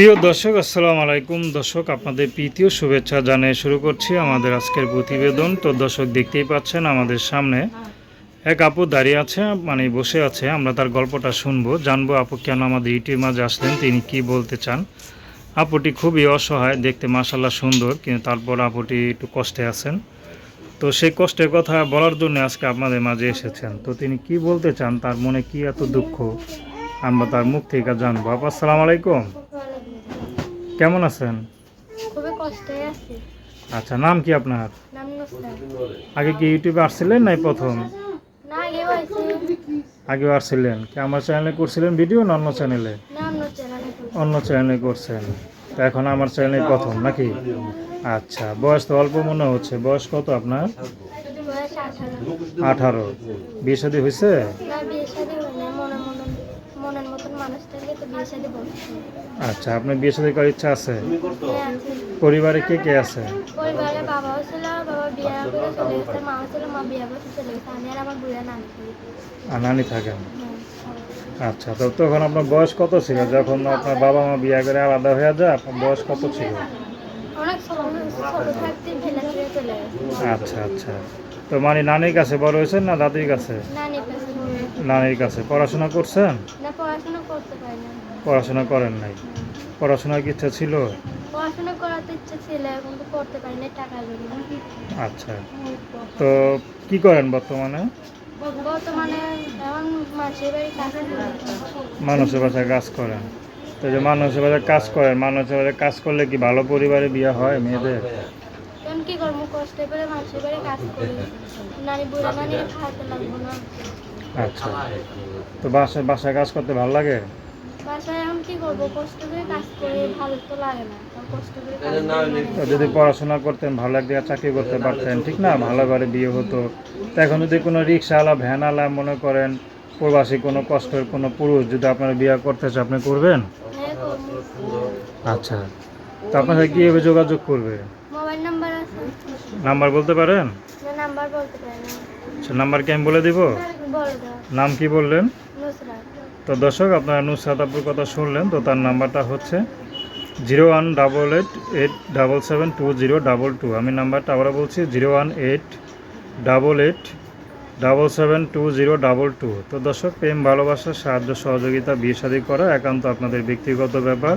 প্রিয় দর্শক, আসসালামু আলাইকুম। দর্শক, আপনাদের প্রীতীয় শুভেচ্ছা জানিয়ে শুরু করছি আমাদের আজকের প্রতিবেদন। তো দর্শক, দেখতেই পাচ্ছেন আমাদের সামনে এক আপু দাঁড়িয়ে আছে মানে বসে আছে। আমরা তার গল্পটা শুনব, জানব আপু কেন আমাদের ইউটিউব মাঝে আসলেন, তিনি কি বলতে চান। আপুটি খুবই অসহায়, দেখতে মাসাল্লাহ সুন্দর, কিন্তু তারপর আপুটি একটু কষ্টে আছেন। তো সেই কষ্টের কথা বলার জন্য আজকে আপনাদের মাঝে এসেছেন। তো তিনি কি বলতে চান, তার মনে কি এত দুঃখ? আমরা তার মুখ থেকে জানব। আপু, আসসালামু আলাইকুম। কেমন আছেন? খুবই কষ্টে আছি। আচ্ছা নাম কি আপনার? নাম আগে কি ইউটিউবে আসছিলেন নাই প্রথম? না আগে আগেও আসছিলেন। কি আমার চ্যানেলে করছিলেন ভিডিও না অন্য চ্যানেলে? অন্য চ্যানেলে অন্য চ্যানেলে করছেন। তো এখন আমার চ্যানেলে প্রথম নাকি? আচ্ছা বয়স তো অল্প মনে হচ্ছে। বয়স কত আপনার? আঠারো। বিয়ে শাদী হয়েছে? আচ্ছা আপনার বিয়ে শাদী করার ইচ্ছা আছে? পরিবারে কে কে আছে? পরিবারে বাবাও ছিল বাবা বিয়ে করে চলে গেছে মাও ছিল মা বিয়ে করে চলে গেছে। আমি আর আমার বুড়া নানি আর নানি থাকেন? হ্যাঁ। আচ্ছা তো তখন আপনার বয়স কত ছিল? যখন আপনার বাবা মা বিয়ে করে আলাদা হয়ে যায় আপনার বয়স কত ছিল? আচ্ছা আচ্ছা। তো মানে নানির কাছে বড় হয়েছেন না দাদির কাছে। নানির কাছে। পড়াশোনা করছেন? না পড়াশোনা করতে পারি না। পড়াশোনা করেন নাই। পড়াশোনার কি ইচ্ছা ছিল? পড়াশোনা করাতে ইচ্ছে ছিল এখন তো করতে পারি না টাকার জন্য আচ্ছা। তো কি করেন বর্তমানে? বর্তমানে এখন মাসির বাড়ি কাজ মানুষের বাসায় কাজ করেন। তো যে মানুষের বাসায় কাজ করেন মানুষের বাসায় কাজ করলে কি ভালো পরিবারে বিয়ে হয় মেয়েদের? কি করব? কষ্ট করে মাসির বাড়ি কাজ করি। নানি বুড়া নানি খাইতে লাগবো না। আচ্ছা। তো বাসায় বাসায় কাজ করতে ভালো লাগে? বাসায় এখন কি করব? কষ্ট করে কাজ করি ভালো তো লাগে না। কষ্ট করে কাজ করি তো মানে। যদি পড়াশোনা করতেন ভালো এক জায়গায় চাকরি করতে পারতেন ঠিক না? ভালো ঘরে বিয়ে হতো। তো এখন যদি কোনো রিক্সাওয়ালা ভ্যানওয়ালা মনে করেন প্রবাসী কোনো কষ্টের কোনো পুরুষ যদি আপনার বিয়ে করতে চায় আপনি করবেন? হ্যাঁ আচ্ছা। তো আপনার সাথে কীভাবে যোগাযোগ করবে? মোবাইল নাম্বার আছে। নাম্বার বলতে পারেন? না নাম্বার বলতে পারি না। আচ্ছা নাম্বার কি আমি বলে দিব? নাম কি বললেন? নুসরাত। তো দর্শক আপনারা নুসরাত আপুর কথা শুনলেন তো তার নাম্বারটা হচ্ছে zero one double eight eight double seven two zero double two. আমি নাম্বারটা আবার বলছি zero one eight double eight double seven two zero double two. তো দর্শক প্রেম ভালোবাসা সাহায্য সহযোগিতা বিয়ে শাদী করা একান্ত আপনাদের ব্যক্তিগত ব্যাপার।